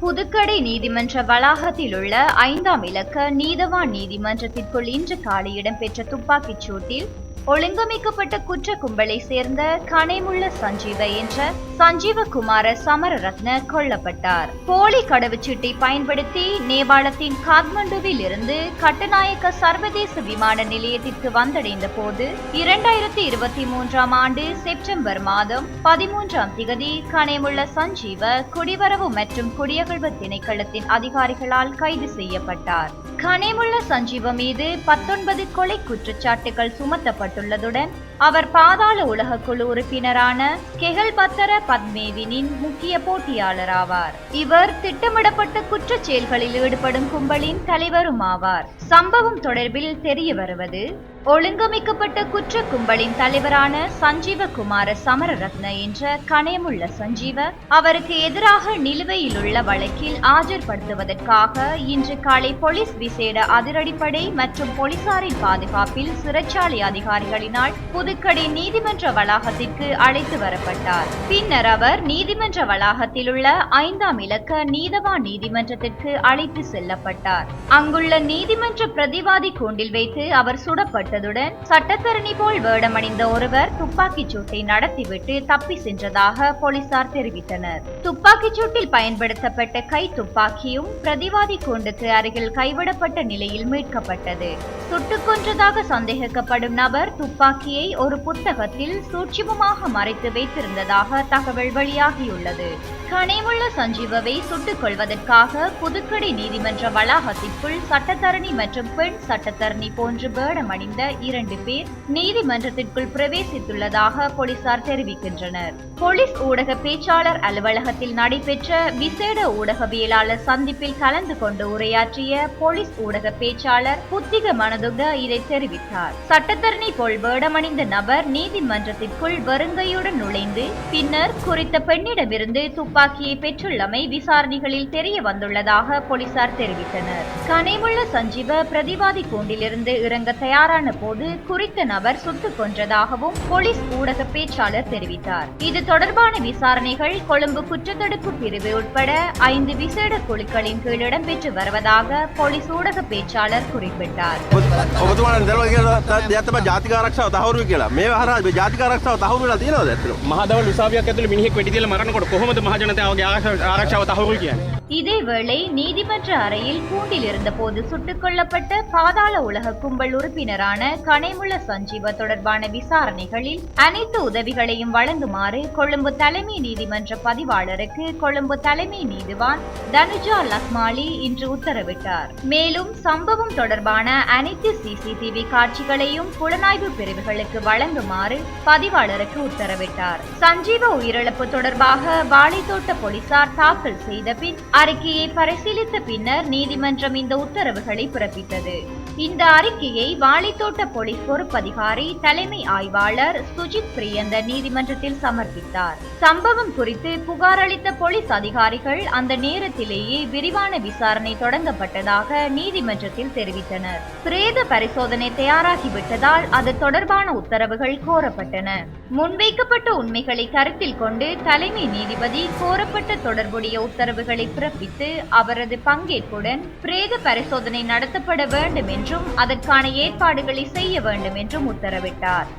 புதுக்கடை நீதிமன்ற வளாகத்தில் உள்ள ஐந்தாம் இலக்க நீதவான் நீதிமன்றத்திற்குள் இன்று காலை இடம்பெற்ற துப்பாக்கிச் சூட்டில் ஒழுங்கமைக்கப்பட்ட குற்ற கும்பலை சேர்ந்த கனைமுள்ள சஞ்சீவ என்ற சஞ்சீவகுமார சமரரத்ன கொல்லப்பட்டார். போலி கடவுச்சீட்டை பயன்படுத்தி நேபாளத்தின் காத்மண்டுவில் இருந்து கட்டநாயக்க சர்வதேச விமான நிலையத்திற்கு வந்தடைந்த போது இரண்டாயிரத்தி இருபத்தி மூன்றாம் ஆண்டு செப்டம்பர் மாதம் பதிமூன்றாம் திகதி கனைமுள்ள சஞ்சீவ குடிவரவு மற்றும் குடியகழ்வு திணைக்களத்தின் அதிகாரிகளால் கைது செய்யப்பட்டார். கனேமுள்ள சஞ்சீவ மீது பத்தொன்பது கொலை குற்றச்சாட்டுகள் சுமத்தப்பட்டுள்ளதுடன் அவர் பாதாள உலக குழு உறுப்பினரான கெகல் பத்தர பத்மேவினின் முக்கிய போட்டியாளராவார். இவர் திட்டமிடப்பட்ட குற்றச் செயல்களில் ஈடுபடும் கும்பலின் தலைவரும் ஆவார் சம்பவம் தொடர்பில் தெரிய வருவது ஒழுங்கமைக்கப்பட்ட குற்ற கும்பலின் தலைவரான சஞ்சீவ குமார சமரரத்ன என்ற கணயமுள்ள சஞ்சீவ அவருக்கு எதிராக நிலுவையில் உள்ள வழக்கில் ஆஜர்படுத்துவதற்காக இன்று காலை போலீஸ் விசேட அதிரடிப்படை மற்றும் போலீசாரின் பாதுகாப்பில் சிறைச்சாலை அதிகாரிகளினால் புதுக்கடி நீதிமன்ற வளாகத்திற்கு அழைத்து வரப்பட்டார். பின்னர் அவர் நீதிமன்ற வளாகத்தில் உள்ள ஐந்தாம் இலக்க நீதவான் நீதிமன்றத்திற்கு அழைத்து செல்லப்பட்டார். அங்குள்ள நீதிமன்ற பிரதிவாதி கூண்டில் வைத்து அவர் சுடப்பட்டதுடன் சட்டத்தரணி போல் வேடமணிந்த ஒருவர் துப்பாக்கிச் சூட்டை நடத்திவிட்டு தப்பி சென்றதாக போலீசார் தெரிவித்தனர். துப்பாக்கிச் சூட்டில் பயன்படுத்தப்பட்ட கை துப்பாக்கியும் பிரதிவாதி கூண்டுக்கு அருகில் கைவிடப்பட்ட நிலையில் மீட்கப்பட்டது. சுட்டுக் கொன்றதாக சந்தேகிக்கப்படும் நபர் துப்பாக்கியை ஒரு புத்தகத்தில் சூட்சிமமாக மறைத்து வைத்திருந்ததாக தகவல் வெளியாகியுள்ளது. கனிவுள்ள சஞ்சீவவை சுட்டுக் கொள்வதற்காக புதுக்கடை நீதிமன்ற வளாகத்திற்குள் சட்டத்தரணி மற்றும் பெண் சட்டத்தரணி போன்று வேடமணிந்த இரண்டு பேர் நீதிமன்றத்திற்குள் பிரவேசித்துள்ளதாக போலீசார் தெரிவிக்கின்றனர். போலீஸ் ஊடக பேச்சாளர் அலுவலகத்தில் நடைபெற்ற விசேட ஊடகவியலாளர் சந்திப்பில் கலந்து கொண்டு உரையாற்றிய போலீஸ் ஊடக பேச்சாளர் புத்திக மனதுக இதை தெரிவித்தார். சட்டத்தரணி போல் வேடமணிந்த நபர் நீதிமன்றத்திற்குள் வருங்கையுடன் நுழைந்து பின்னர் குறித்த பெண்ணிடமிருந்து துப்பாக்கியை பெற்றுள்ளமை விசாரணைகளில் தெரிய வந்துள்ளதாக போலீசார் தெரிவித்தனர் கனிமுள்ள சஞ்சீவ பிரதிவாதி கூண்டிலிருந்து இறங்க தயாரான போது குறித்த நபர் சுட்டுக் கொன்றதாகவும் போலீஸ் ஊடக பேச்சாளர் தெரிவித்தார் இது தொடர்பான விசாரணைகள் கொழும்பு குற்றத்தடுப்பு பிரிவு உட்பட ஐந்து விசேட குழுக்களின் கீழ் இடம்பெற்று வருவதாக போலீஸ் ஊடக பேச்சாளர் குறிப்பிட்டார் ඔබතුමාට දරව කියලා දෙයක්තම ජාතික ආරක්ෂාව තහවුරු කියලා මේ හර ජාතික ආරක්ෂාව තහවුරු වෙලා තියෙනවද ඇත්තටම මහදවල් උසාවියක් ඇතුළේ මිනිහෙක් වෙඩි තියලා මරනකොට කොහොමද जनता आरक्षण आरक्षण होता होईल की இதேவேளை நீதிமன்ற அறையில் கூண்டில் இருந்தபோது சுட்டுக் கொல்லப்பட்ட பாதாள உலக கும்பல் உறுப்பினரான கனைமுள்ள சஞ்சீவ தொடர்பான விசாரணைகளில் அனைத்து உதவிகளையும் வழங்குமாறு கொழும்பு தலைமை நீதிமன்ற பதிவாளருக்கு கொழும்பு தலைமை நீதிவான் தனுஜா லக்மாலி இன்று உத்தரவிட்டார். மேலும் சம்பவம் தொடர்பான அனைத்து சிசிடிவி காட்சிகளையும் புலனாய்வு பிரிவுகளுக்கு வழங்குமாறு பதிவாளருக்கு உத்தரவிட்டார். சஞ்சீவ உயிரிழப்பு தொடர்பாக வாழைத்தோட்ட போலீசார் தாக்கல் செய்த பின் அறிக்கையை பரிசீலித்த பின்னர் நீதிமன்றம் இந்த உத்தரவுகளை பிறப்பித்தது. இந்த அறிக்கையை வாழைத்தோட்ட போலீஸ் பொறுப்பதிகாரி தலைமை ஆய்வாளர் சுஜித் பிரியந்த நீதிமன்றத்தில் சமர்ப்பித்தார். சம்பவம் குறித்து புகார் அளித்த போலீஸ் அதிகாரிகள் அந்த நேரத்திலேயே விரிவான விசாரணை தொடங்கப்பட்டதாக நீதிமன்றத்தில் தெரிவித்தனர். பிரேத பரிசோதனை தயாராகிவிட்டதால் அது தொடர்பான உத்தரவுகள் கோரப்பட்டன. முன்வைக்கப்பட்ட உண்மைகளை கருத்தில் கொண்டு தலைமை நீதிபதி கோரப்பட்ட தொடர்புடைய உத்தரவுகளை பிறப்பித்து அவரது பங்கேற்புடன் பிரேத பரிசோதனை நடத்தப்பட வேண்டும் என்றும் அதற்கான ஏற்பாடுகளை செய்ய வேண்டும் என்றும் உத்தரவிட்டார்.